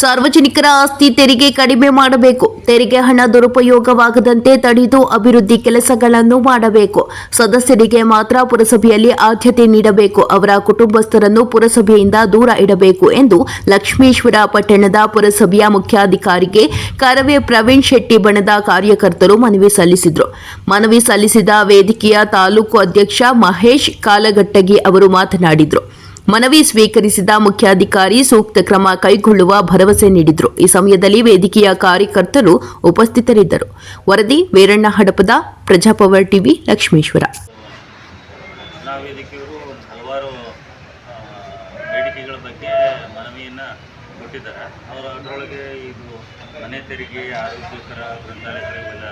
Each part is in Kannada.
ಸಾರ್ವಜನಿಕರ ಆಸ್ತಿ ತೆರಿಗೆ ಕಡಿಮೆ ಮಾಡಬೇಕು. ತೆರಿಗೆ ಹಣ ದುರುಪಯೋಗವಾಗದಂತೆ ತಡೆದು ಅಭಿವೃದ್ಧಿ ಕೆಲಸಗಳನ್ನು ಮಾಡಬೇಕು. ಸದಸ್ಯರಿಗೆ ಮಾತ್ರ ಪುರಸಭೆಯಲ್ಲಿ ಆದ್ಯತೆ ನೀಡಬೇಕು. ಅವರ ಕುಟುಂಬಸ್ಥರನ್ನು ಪುರಸಭೆಯಿಂದ ದೂರ ಇಡಬೇಕು ಎಂದು ಲಕ್ಷ್ಮೇಶ್ವರ ಪಟ್ಟಣದ ಪುರಸಭೆಯ ಮುಖ್ಯಾಧಿಕಾರಿಗೆ ಕರವೇ ಪ್ರವೀಣ್ ಶೆಟ್ಟಿ ಬಣದ ಕಾರ್ಯಕರ್ತರು ಮನವಿ ಸಲ್ಲಿಸಿದರು. ಮನವಿ ಸಲ್ಲಿಸಿದ ವೇದಿಕೆಯ ತಾಲೂಕು ಅಧ್ಯಕ್ಷ ಮಹೇಶ್ ಕಾಲಗಟ್ಟಗಿ ಅವರು ಮಾತನಾಡಿದರು. ಮನವಿ ಸ್ವೀಕರಿಸಿದ ಮುಖ್ಯಾಧಿಕಾರಿ ಸೂಕ್ತ ಕ್ರಮ ಕೈಗೊಳ್ಳುವ ಭರವಸೆ ನೀಡಿದರು. ಈ ಸಮಯದಲ್ಲಿ ವೇದಿಕೆಯ ಕಾರ್ಯಕರ್ತರು ಉಪಸ್ಥಿತರಿದ್ದರು. ವರದಿ ವೀರಣ್ಣ ಹಡಪದ ಪ್ರಜಾಪವರ್ ಟಿವಿ ಲಕ್ಷ್ಮೇಶ್ವರ. ಬೇಡಿಕೆಗಳ ಬಗ್ಗೆ ಮನವಿಯನ್ನು ಕೊಟ್ಟಿದ್ದಾರೆ. ಅವರ ಅದರೊಳಗೆ ಇದು ಮನೆ ತೆರಿಗೆ ಆರೋಗ್ಯಕರ ಗ್ರಂಥಾಲಯಗಳಿಗೆಲ್ಲ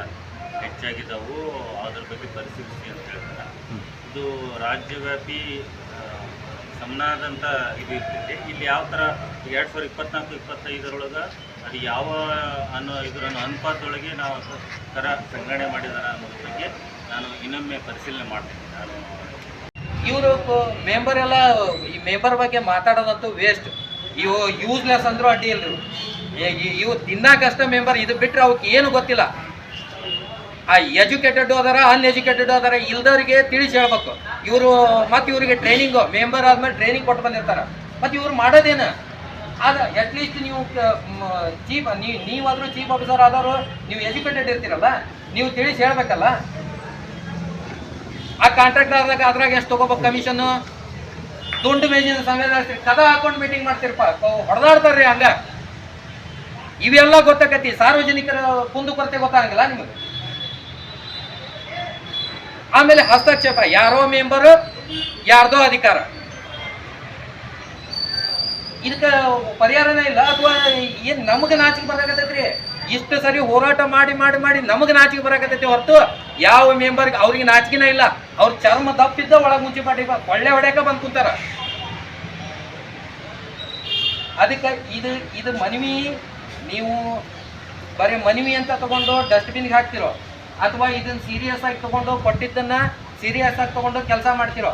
ಹೆಚ್ಚಾಗಿದ್ದಾವು. ಅದ್ರ ಬಗ್ಗೆ ಪರಿಶೀಲಿಸಿ ಅಂತ ಹೇಳ್ತಾರೆ. ಇದು ರಾಜ್ಯವ್ಯಾಪಿ ಆ, ಸಮನಾದಂಥ ಇದು ಇರ್ತೈತೆ. ಇಲ್ಲಿ ಯಾವ ಥರ ಎರಡು ಸಾವಿರದ ಇಪ್ಪತ್ನಾಲ್ಕು ಇಪ್ಪತ್ತೈದರೊಳಗೆ ಅದು ಯಾವ ಅನ್ನೋ ಇದರನ್ನು ಅನುಪಾತದೊಳಗೆ ನಾವು ಥರ ಸಂಗ್ರಹಣೆ ಮಾಡಿದ್ದಾರೆ ಅನ್ನೋದ್ರ ಬಗ್ಗೆ ನಾನು ಇನ್ನೊಮ್ಮೆ ಪರಿಶೀಲನೆ ಮಾಡ್ತೀನಿ. ನಾನು ಇವರು ಮೆಂಬರ್ ಎಲ್ಲ ಈ ಮೆಂಬರ್ ಬಗ್ಗೆ ಮಾತಾಡೋದಂತೂ ವೇಸ್ಟ್ ಇವು ಯೂಸ್ಲೆಸ್ ಅಂದರೂ ಅಡ್ಡಿ ಇಲ್ಲ ಇವು. ತಿನ್ನಕಷ್ಟ ಇ- ಇವು ತಿನ್ನಾಕಷ್ಟ ಮೆಂಬರ್ ಇದು ಬಿಟ್ಟರೆ ಅವಕ್ಕೆ ಏನು ಗೊತ್ತಿಲ್ಲ. ಆ ಎಜುಕೇಟೆಡ್ ಅದಾರ ಅನ್ಎಜುಕೇಟೆಡ್ ಅದಾರ ಇಲ್ದವ್ರಿಗೆ ತಿಳಿಸಿ ಹೇಳ್ಬೇಕು. ಇವರು ಮತ್ತೆ ಇವರಿಗೆ ಟ್ರೈನಿಂಗು ಮೆಂಬರ್ ಆದ್ಮೇಲೆ ಟ್ರೈನಿಂಗ್ ಕೊಟ್ಟು ಬಂದಿರ್ತಾರ. ಮತ್ತೆ ಇವ್ರು ಮಾಡೋದೇನು? ಆದ ಅಟ್ಲೀಸ್ಟ್ ನೀವು ಚೀಫ್ ನೀವು ನೀವಾದ್ರೂ ಚೀಫ್ ಆಫೀಸರ್ ಆದವರು, ನೀವು ಎಜುಕೇಟೆಡ್ ಇರ್ತೀರಲ್ಲ? ನೀವು ತಿಳಿಸಿ ಹೇಳ್ಬೇಕಲ್ಲ? ಆ ಕಾಂಟ್ರಾಕ್ಟ್ ಆದಾಗ ಅದ್ರಾಗ ಎಷ್ಟು ತಗೋಬೇಕು ಕಮಿಷನ್ ದುಂಡು ಮೇಜಿನ ಸಮಯದ ಕದ ಹಾಕೊಂಡು ಮೀಟಿಂಗ್ ಮಾಡ್ತಿರಪ್ಪ. ಹೊಡೆದಾಡ್ತಾರ್ರಿ ಹಂಗ. ಇವೆಲ್ಲ ಗೊತ್ತಾಕತಿ. ಸಾರ್ವಜನಿಕರ ಕುಂದುಕೊರತೆ ಗೊತ್ತಾಗಂಗಿಲ್ಲ ನಿಮಗೆ. ಆಮೇಲೆ ಹಸ್ತಕ್ಷೇಪ, ಯಾರೋ ಮೆಂಬರ್, ಯಾರ್ದೋ ಅಧಿಕಾರ. ಇದಕ್ಕೆ ಪರಿಹಾರನೇ ಇಲ್ಲ, ಅಥವಾ ಏನ್ ನಮಗೆ ನಾಚಿಕೆ ಬರಕತ್ತೈತ್ರಿ? ಇಷ್ಟು ಸರಿ ಹೋರಾಟ ಮಾಡಿ ಮಾಡಿ ಮಾಡಿ ನಮಗೆ ನಾಚಿಕೆ ಬರಕತ್ತೈತಿ ಹೊರತು ಯಾವ ಮೆಂಬರ್ಗೆ ಅವ್ರಿಗೆ ನಾಚಿಕೆನ ಇಲ್ಲ. ಅವ್ರ ಚರ್ಮ ದಪ್ಪಿದ್ದ ಒಳಗೆ ಪಾಟಿ ಒಳ್ಳೆ ಹೊಡೆಯಕ ಬಂದ್ ಕುಂತಾರ. ಅದಕ್ಕೆ ಇದು ಇದು ಮನವಿ, ನೀವು ಬರೀ ಮನವಿ ಅಂತ ತಗೊಂಡು ಡಸ್ಟ್ಬಿನ್ಗೆ ಹಾಕ್ತಿರೋ. ಅಥವಾ ಇದನ್ನ ಸೀರಿಯಸ್ ಆಗಿ ತಗೊಂಡು ಕೊಟ್ಟಿದ್ದನ್ನ ಸೀರಿಯಸ್ ಆಗಿ ತಗೊಂಡು ಕೆಲಸ ಮಾಡ್ತಿರೋ,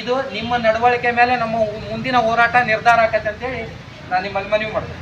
ಇದು ನಿಮ್ಮ ನಡವಳಿಕೆ ಮೇಲೆ ನಮ್ಮ ಮುಂದಿನ ಹೋರಾಟ ನಿರ್ಧಾರ ಆಕತ್ತೆ ಅಂತೇಳಿ ನಾನು ನಿಮ್ಮಲ್ಲಿ ಮನವಿ ಮಾಡ್ತೀನಿ.